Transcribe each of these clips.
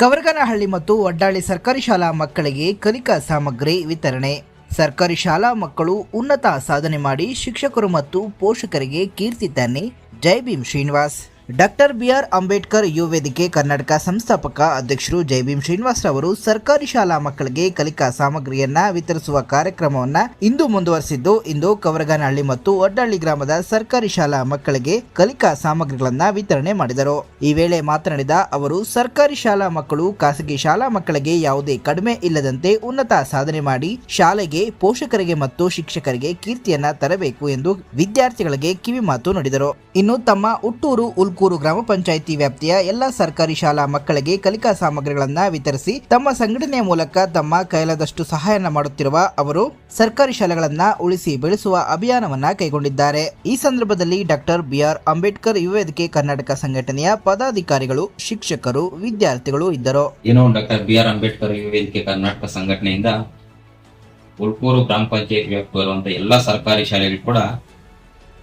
ಕವರಗನಹಳ್ಳಿ ಮತ್ತು ಒಡ್ಡಾಳಿ ಸರ್ಕಾರಿ ಶಾಲಾ ಮಕ್ಕಳಿಗೆ ಕಲಿಕಾ ಸಾಮಗ್ರಿ ವಿತರಣೆ. ಸರ್ಕಾರಿ ಶಾಲಾ ಮಕ್ಕಳು ಉನ್ನತ ಸಾಧನೆ ಮಾಡಿ ಶಿಕ್ಷಕರು ಮತ್ತು ಪೋಷಕರಿಗೆ ಕೀರ್ತಿ ತನ್ನಿ. ಜೈ Bhim Srinivas. Doctor B R Ambedkar ಯುವ ವೇದಿಕೆ ಕರ್ನಾಟಕ ಸಂಸ್ಥಾಪಕ ಅಧ್ಯಕ್ಷರು ಜೈ ಭೀಮ್ ಶ್ರೀನಿವಾಸ್ ರವರು ಸರ್ಕಾರಿ ಶಾಲಾ ಮಕ್ಕಳಿಗೆ ಕಲಿಕಾ ಸಾಮಗ್ರಿಯನ್ನ ವಿತರಿಸುವ ಕಾರ್ಯಕ್ರಮವನ್ನ ಇಂದು ಮುಂದುವರೆಸಿದ್ದು, ಇಂದು ಕವರಗನಹಳ್ಳಿ ಮತ್ತು ಒಡ್ಡಹಳ್ಳಿ ಗ್ರಾಮದ ಸರ್ಕಾರಿ ಶಾಲಾ ಮಕ್ಕಳಿಗೆ ಕಲಿಕಾ ಸಾಮಗ್ರಿಗಳನ್ನ ವಿತರಣೆ ಮಾಡಿದರು. ಈ ವೇಳೆ ಮಾತನಾಡಿದ ಅವರು, ಸರ್ಕಾರಿ ಶಾಲಾ ಮಕ್ಕಳು ಖಾಸಗಿ ಶಾಲಾ ಮಕ್ಕಳಿಗೆ ಯಾವುದೇ ಕಡಿಮೆ ಇಲ್ಲದಂತೆ ಉನ್ನತ ಸಾಧನೆ ಮಾಡಿ ಶಾಲೆಗೆ, ಪೋಷಕರಿಗೆ ಮತ್ತು ಶಿಕ್ಷಕರಿಗೆ ಕೀರ್ತಿಯನ್ನ ತರಬೇಕು ಎಂದು ವಿದ್ಯಾರ್ಥಿಗಳಿಗೆ ಕಿವಿಮಾತು ನುಡಿದರು. ಇನ್ನು ತಮ್ಮ ಹುಟ್ಟೂರು ಉಲ್ಕೂರು ಗ್ರಾಮ ಪಂಚಾಯಿತಿ ವ್ಯಾಪ್ತಿಯ ಎಲ್ಲಾ ಸರ್ಕಾರಿ ಶಾಲಾ ಮಕ್ಕಳಿಗೆ ಕಲಿಕಾ ಸಾಮಗ್ರಿಗಳನ್ನ ವಿತರಿಸಿ ತಮ್ಮ ಸಂಘಟನೆಯ ಮೂಲಕ ತಮ್ಮ ಕೈಲಾದಷ್ಟು ಸಹಾಯನ ಮಾಡುತ್ತಿರುವ ಅವರು ಸರ್ಕಾರಿ ಶಾಲೆಗಳನ್ನ ಉಳಿಸಿ ಬೆಳೆಸುವ ಅಭಿಯಾನವನ್ನ ಕೈಗೊಂಡಿದ್ದಾರೆ. ಈ ಸಂದರ್ಭದಲ್ಲಿ ಡಾಕ್ಟರ್ ಬಿಆರ್ ಅಂಬೇಡ್ಕರ್ ಯುವ ವೇದಿಕೆ ಕರ್ನಾಟಕ ಸಂಘಟನೆಯ ಪದಾಧಿಕಾರಿಗಳು, ಶಿಕ್ಷಕರು, ವಿದ್ಯಾರ್ಥಿಗಳು ಇದ್ದರು. ಏನೋ ಡಾಕ್ಟರ್ ಬಿ ಆರ್ ಅಂಬೇಡ್ಕರ್ ಯುವ ವೇದಿಕೆ ಕರ್ನಾಟಕ ಸಂಘಟನೆಯಿಂದ ಉಳ್ಕೂರು ಗ್ರಾಮ ಪಂಚಾಯತ್ ವ್ಯಾಪ್ತಿ ಎಲ್ಲಾ ಸರ್ಕಾರಿ ಶಾಲೆಗಳು ಕೂಡ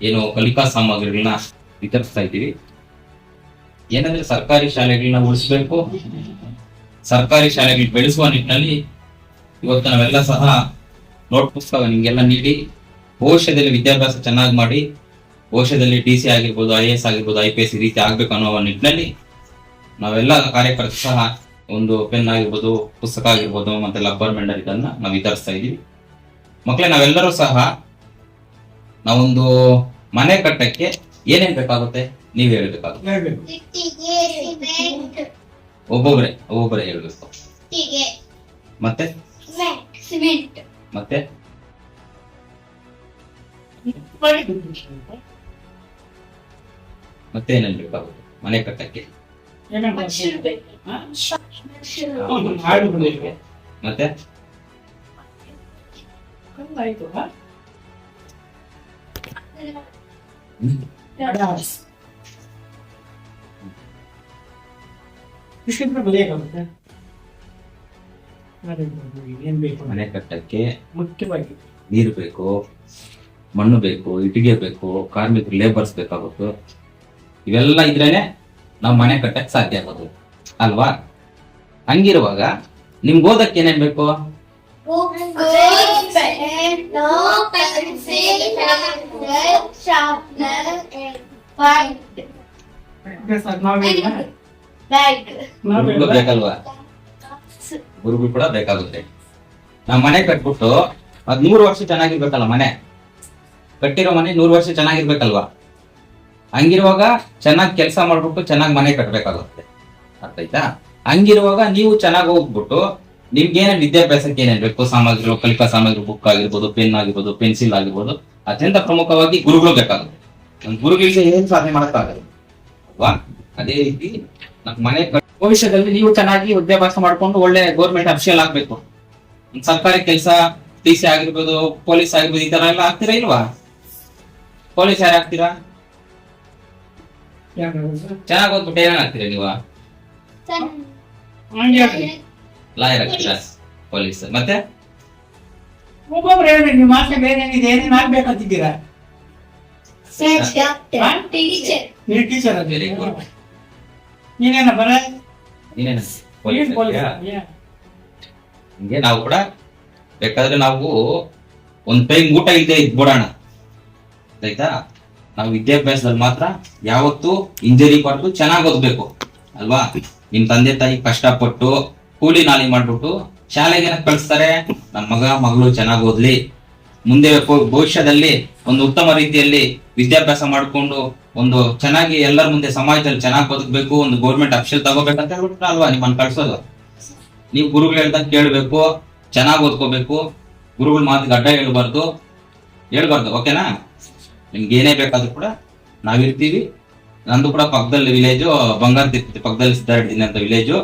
ಏನು ಕಲಿಕಾ ಸಾಮಗ್ರಿಗಳನ್ನ ವಿತರಿಸ್ತಾ ಇದ್ದೀವಿ. ಏನಂದ್ರೆ ಸರ್ಕಾರಿ ಶಾಲೆಗಳನ್ನ ಉಳಿಸ್ಬೇಕು. ಸರ್ಕಾರಿ ಶಾಲೆಗಳು ಬೆಳೆಸುವ ನಿಟ್ಟಿನಲ್ಲಿ ಇವತ್ತು ನಾವೆಲ್ಲ ಸಹ ನೋಟ್ ಪುಸ್ತಕ ನಿಮ್ಗೆಲ್ಲ ನೀಡಿ, ಭವಿಷ್ಯದಲ್ಲಿ ವಿದ್ಯಾಭ್ಯಾಸ ಚೆನ್ನಾಗಿ ಮಾಡಿ, ಭವಿಷ್ಯದಲ್ಲಿ ಡಿ ಸಿ ಆಗಿರ್ಬೋದು, ಐ ಎ ಎಸ್ ಆಗಿರ್ಬೋದು, ಐ ಪಿ ಎಸ್ ರೀತಿ ಆಗ್ಬೇಕು ಅನ್ನೋ ನಿಟ್ಟಿನಲ್ಲಿ ನಾವೆಲ್ಲ ಕಾರ್ಯಕರ್ತರು ಸಹ ಒಂದು ಪೆನ್ ಆಗಿರ್ಬೋದು, ಪುಸ್ತಕ ಆಗಿರ್ಬೋದು, ಮತ್ತೆ ಲಬ್ಬರ್ ಮೆಂಡರ್ ಇದನ್ನ ನಾವು ವಿತರಿಸ್ತಾ ಇದೀವಿ ಮಕ್ಕಳೇ ನಾವೆಲ್ಲರೂ ಸಹ ನಾವೊಂದು ಮನೆ ಕಟ್ಟಕ್ಕೆ ಏನೇನ್ ಬೇಕಾಗುತ್ತೆ? ನೀವ್ ಹೇಳ್ಬೇಕಾಗುತ್ತೆ ಒಬ್ಬೊಬ್ರೆ ಒಬ್ಬೊಬ್ಬರೇ ಹೇಳ್ಬೇಕು ಮತ್ತೆ? ಸಿಮೆಂಟ್. ಮತ್ತೆ? ಮತ್ತೆ ಏನೇನ್ ಬೇಕಾಗುತ್ತೆ? ಮನೆ ಕಟ್ಟಕ್ಕೆ? ಮತ್ತೆ? ಏನ್ ಬೇಕು ಮನೆ ಕಟ್ಟಕ್ಕೆ ಮುಖ್ಯವಾಗಿ ನೀರು ಬೇಕು ಮಣ್ಣು ಬೇಕು ಇಟ್ಟಿಗೆ ಬೇಕು ಕಾರ್ಮಿಕರು ಲೇಬರ್ಸ್ ಬೇಕಾಗುತ್ತೆ ಇವೆಲ್ಲ ಇದ್ರೇನೆ ನಾವು ಮನೆ ಕಟ್ಟಕ್ ಸಾಧ್ಯ ಆಗೋದು ಅಲ್ವಾ ಹಂಗಿರುವಾಗ ನಿಮ್ಗೆ ಓದಕ್ಕೆ ಏನೇನ್ ಬೇಕು no ಗುರುಗಳು ಬೇಕಲ್ವಾ? ಗುರುಗಳು ಕೂಡ ಬೇಕಾಗುತ್ತೆ. ನಾವ್ ಮನೆ ಕಟ್ಬಿಟ್ಟು ಅದ್ ನೂರು ವರ್ಷ ಚೆನ್ನಾಗಿರ್ಬೇಕಲ್ಲ ಮನೆ? ಕಟ್ಟಿರೋ ಮನೆ ನೂರು ವರ್ಷ ಚೆನ್ನಾಗಿರ್ಬೇಕಲ್ವಾ? ಹಂಗಿರುವಾಗ ಚೆನ್ನಾಗಿ ಕೆಲಸ ಮಾಡ್ಬಿಟ್ಟು ಚೆನ್ನಾಗಿ ಮನೆ ಕಟ್ಬೇಕಾಗುತ್ತೆ. ಅರ್ಥ ಆಯ್ತಾ? ಹಂಗಿರುವಾಗ ನೀವು ಚೆನ್ನಾಗಿ ಹೋಗ್ಬಿಟ್ಟು ನಿಮ್ಗೆ ಏನೇನ್ ವಿದ್ಯಾಭ್ಯಾಸಕ್ಕೆ ಏನೇನು ಬೇಕು? ಸಾಮಗ್ರಿಗಳು ಕಲಿಕಾ ಸಾಮಗ್ರಿ ಬುಕ್ ಆಗಿರ್ಬೋದು ಪೆನ್ ಆಗಿರ್ಬೋದು ಪೆನ್ಸಿಲ್ ಆಗಿರ್ಬೋದು ಅತ್ಯಂತ ಪ್ರಮುಖವಾಗಿ ಗುರುಗಳು ಬೇಕಾಗುತ್ತೆ. ಗುರುಗಳಿಗೆ ಏನು ಸಾಧನೆ ಮಾಡಕ್ಕಾಗಲ್ಲ? ಅಲ್ವಾ? ಅದೇ ರೀತಿ ನಮ್ ಮನೆ ಭವಿಷ್ಯದಲ್ಲಿ ನೀವು ಚೆನ್ನಾಗಿ ವಿದ್ಯಾಭ್ಯಾಸ ಮಾಡ್ಕೊಂಡು ಒಳ್ಳೆ ಗೌರ್ಮೆಂಟ್ ಅಫಿಷಿಯಲ್ ಆಗ್ಬೇಕು. ಸರ್ಕಾರಿ ಕೆಲಸ ಟಿ ಸಿ ಆಗಿರ್ಬೋದು ಪೊಲೀಸ್ ಆಗಿರ್ಬೋದು ಈ ತರ ಎಲ್ಲ ಆಗ್ತೀರಾ ಇಲ್ವಾ? ಪೊಲೀಸ್ ಯಾರು ಆಗ್ತೀರಾ? ಚೆನ್ನಾಗಿ ಓದ್ಬಿಟ್ಟು ಏನೇನು ಆಗ್ತೀರಾ ನೀವು? ಲಾಯರ್ ಆಗ್ತೀರಾ? ಪೊಲೀಸ್ ಮತ್ತೆ? ಒಬ್ಬೊಬ್ರು ಹೇಳ್ಬೇಕು ನೀವು ಆಸೆ ಬೇರೆ ಏನಿದೆ ಏನೇನು ಆಗ್ಬೇಕಂತಿದ್ದೀರಾ? ನೀವು ಟೀಚರ್ ವೆರಿ ಗುಡ್ ನೀನೇನ ಬರ? ನೀನೇನು? Police police. ಆಗ್ತೀಯಾ? ಹಿಂಗೆ ನಾವು ಕೂಡ ಬೇಕಾದ್ರೆ ನಾವು ಒಂದ್ ಟೈಮ್ ಊಟ ಇಲ್ಲದೆ ಇದ್ಬಿಡೋಣ ಆಯ್ತಾ? ನಾವು ವಿದ್ಯಾಭ್ಯಾಸದಲ್ಲಿ ಮಾತ್ರ ಯಾವತ್ತು ಇಂಜರಿ ಪಟ್ಟು ಚೆನ್ನಾಗಿ ಓದ್ಬೇಕು ಅಲ್ವಾ? ನಿಮ್ ತಂದೆ ತಾಯಿ ಕಷ್ಟಪಟ್ಟು ಕೂಲಿ ನಾಲಿ ಮಾಡ್ಬಿಟ್ಟು ಶಾಲೆಗೆ ಏನಕ್ಕೆ ಕಳಿಸ್ತಾರೆ ನಮ್ಮ ಮಗ ಮಗಳು ಚೆನ್ನಾಗಿ ಓದ್ಲಿ. ಮುಂದೆ ಭವಿಷ್ಯದಲ್ಲಿ ಒಂದು ಉತ್ತಮ ರೀತಿಯಲ್ಲಿ ವಿದ್ಯಾಭ್ಯಾಸ ಮಾಡಿಕೊಂಡು ಒಂದು ಚೆನ್ನಾಗಿ ಎಲ್ಲರ ಮುಂದೆ ಸಮಾಜದಲ್ಲಿ ಚೆನ್ನಾಗಿ ಬದುಕಬೇಕು ಒಂದು ಗೌರ್ಮೆಂಟ್ ಅಫಿಷಿಯಲ್ ತಗೋಬೇಕಂತ ಹೇಳ್ಬಿಟ್ಟು ಅಲ್ವಾ ನಿಮ್ಮನ್ನು ಕಳ್ಸೋದು. ನೀವು ಗುರುಗಳು ಹೇಳ್ದಂಗೆ ಕೇಳಬೇಕು ಚೆನ್ನಾಗಿ ಓದ್ಕೋಬೇಕು ಗುರುಗಳ ಮಾತಿಗೆ ಅಡ್ಡ ಹೇಳ್ಬಾರ್ದು. ಹೇಳ್ಬಾರ್ದು ಓಕೆನಾ? ನಿಮ್ಗೆ ಏನೇ ಬೇಕಾದ್ರೂ ಕೂಡ ನಾವಿರ್ತೀವಿ. ನಂದು ಕೂಡ ಪಕ್ಕದಲ್ಲಿ ವಿಲೇಜು ಬಂಗಾರ ಪಕ್ಕದಲ್ಲಿ ಸಿದ್ದಾರ್ಡಿನಿ ಅಂತ ವಿಲೇಜು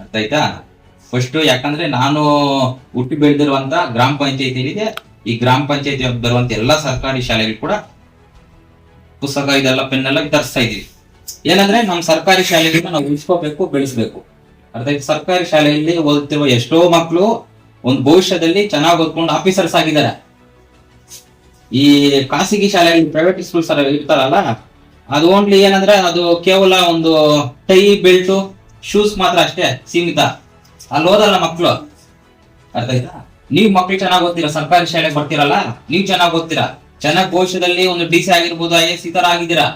ಅರ್ಥ ಆಯ್ತಾ ಫಸ್ಟ್ ಯಾಕಂದ್ರೆ ನಾನು ಹುಟ್ಟಿ ಬೆಳೆದಿರುವಂತ ಗ್ರಾಮ ಪಂಚಾಯತಿ ಏನಿದೆ, ಈ ಗ್ರಾಮ ಪಂಚಾಯತಿ ಬರುವಂತ ಎಲ್ಲಾ ಸರ್ಕಾರಿ ಶಾಲೆಗಳು ಕೂಡ ಪುಸ್ತಕ ಇದೆಲ್ಲ, ಪೆನ್ ಎಲ್ಲ ತರಿಸ್ತಾ ಇದೀವಿ ಏನಂದ್ರೆ ನಮ್ಮ ಸರ್ಕಾರಿ ಶಾಲೆಗಳನ್ನ ನಾವು ಉಳಿಸ್ಕೋಬೇಕು, ಬೆಳೆಸ್ಬೇಕು. ಅರ್ಥ ಆಯ್ತು? ಸರ್ಕಾರಿ ಶಾಲೆಯಲ್ಲಿ ಓದುತ್ತಿರುವ ಎಷ್ಟೋ ಮಕ್ಕಳು ಒಂದು ಭವಿಷ್ಯದಲ್ಲಿ ಚೆನ್ನಾಗಿ ಓದ್ಕೊಂಡು ಆಫೀಸರ್ಸ್ ಆಗಿದ್ದಾರೆ. ಈ ಖಾಸಗಿ ಶಾಲೆಗಳು ಪ್ರೈವೇಟ್ ಸ್ಕೂಲ್ಸ್ ಇರ್ತಾರಲ್ಲ, ಅದು ಓನ್ಲಿ ಏನಂದ್ರೆ ಅದು ಕೇವಲ ಒಂದು ಟೈ, ಬೆಲ್ಟು ಶೂಸ್ ಮಾತ್ರ ಅಷ್ಟೇ, ಸೀಮಿತ. ಅಲ್ಲಿ ಓದಲ್ಲ ಮಕ್ಕಳು ಅರ್ಥ ಆಯ್ತಾ? ನೀವು ಮಕ್ಳು ಚೆನ್ನಾಗಿ ಓದ್ತೀರಾ? ಸರ್ಕಾರಿ ಶಾಲೆಗೆ ಬರ್ತೀರಲ್ಲ? ನೀವು ಚೆನ್ನಾಗಿ ಓದ್ತೀರಾ? ಚೆನ್ನಾಗಿ ಭವಿಷ್ಯದಲ್ಲಿ ಒಂದು ಡಿ ಸಿ ಆಗಿರ್ಬೋದು, ಐ ಎಸ್ ಈ ಆಗಿದ್ದೀರಾ?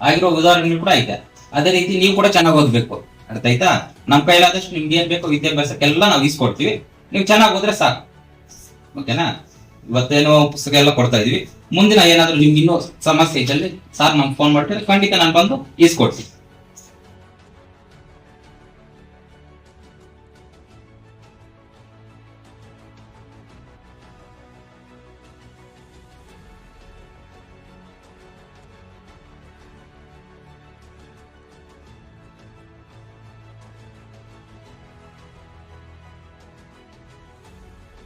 ಆಗಿರೋ ಉದಾಹರಣೆಗಳು ಕೂಡ ಐತೆ. ಅದೇ ರೀತಿ ನೀವು ಕೂಡ ಚೆನ್ನಾಗಿ ಓದ್ಬೇಕು. ಅರ್ಥ ಆಯ್ತಾ? ನಮ್ ಕೈಲಾದಷ್ಟು ನಿಮ್ಗೆ ಏನ್ ಬೇಕೋ ವಿದ್ಯಾಭ್ಯಾಸಕ್ಕೆಲ್ಲ ನಾವು ಇಸ್ಕೊಡ್ತೀವಿ ನೀವು ಚೆನ್ನಾಗಿ ಓದ್ರೆ ಸಾಕು. ಓಕೆನಾ? ಇವತ್ತೇನೋ ಪುಸ್ತಕ ಎಲ್ಲ ಕೊಡ್ತಾ ಇದೀವಿ. ಮುಂದಿನ ಏನಾದ್ರು ನಿಮ್ಗೆ ಇನ್ನೂ ಸಮಸ್ಯೆ ಇದ್ದಲ್ಲಿ ಸರ್ ನಮ್ಗೆ ಫೋನ್ ಮಾಡ್ತೀರಿ. ಖಂಡಿತ ನಾನು ಬಂದು ಈಸ್ಕೊಡ್ತೀನಿ.